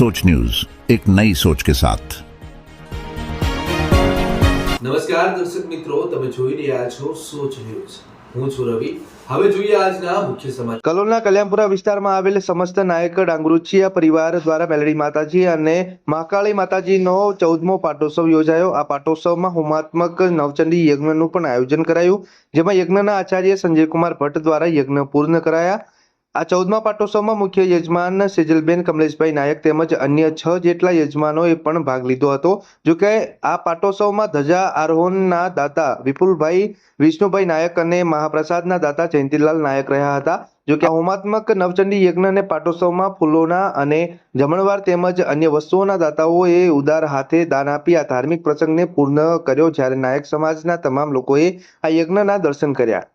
सोच न्यूज एक नई सोच के साथ નમસ્કાર દર્શક મિત્રો તમે જોઈ રહ્યા છો સોચ ન્યૂઝ હું છું રવિ હવે જોઈએ આજના મુખ્ય સમાચાર કલોલના કલ્યાણપુરા વિસ્તારમાં આવેલ સમસ્ત નાયક ડાંગરુચિયા પરિવાર દ્વારા મેલડી માતાજી અને મહાકાળી માતાજીનો ચૌદમો પાટોત્સવ યોજાયો આ પાટોત્સવમાં હોમાત્મક નવચંડી યજ્ઞનું પણ આયોજન કરાયું જેમાં યજ્ઞના આચાર્ય સંજયકુમાર ભટ્ટ દ્વારા યજ્ઞ પૂર્ણ કરાયા આ ચૌદમા પાટોત્સવમાં મુખ્ય યજમાન સેજલબેન કમલેશભાઈ નાયક તેમજ અન્ય છ જેટલા યજમાનોએ પણ ભાગ લીધો હતો. જોકે આ પાટોત્સવમાં ધજા આરોહણના દાતા વિપુલભાઈ, વિષ્ણુભાઈ નાયક અને મહાપ્રસાદના દાતા જયંતિલાલ નાયક રહ્યા હતા. જોકે હોમાત્મક નવચંડી યજ્ઞ અને પાટોત્સવમાં ફૂલોના અને જમણવાર તેમજ અન્ય વસ્તુઓના દાતાઓએ ઉદાર હાથે દાન આપી આ ધાર્મિક પ્રસંગને પૂર્ણ કર્યો જ્યારે નાયક સમાજના તમામ લોકોએ આ યજ્ઞના દર્શન કર્યા.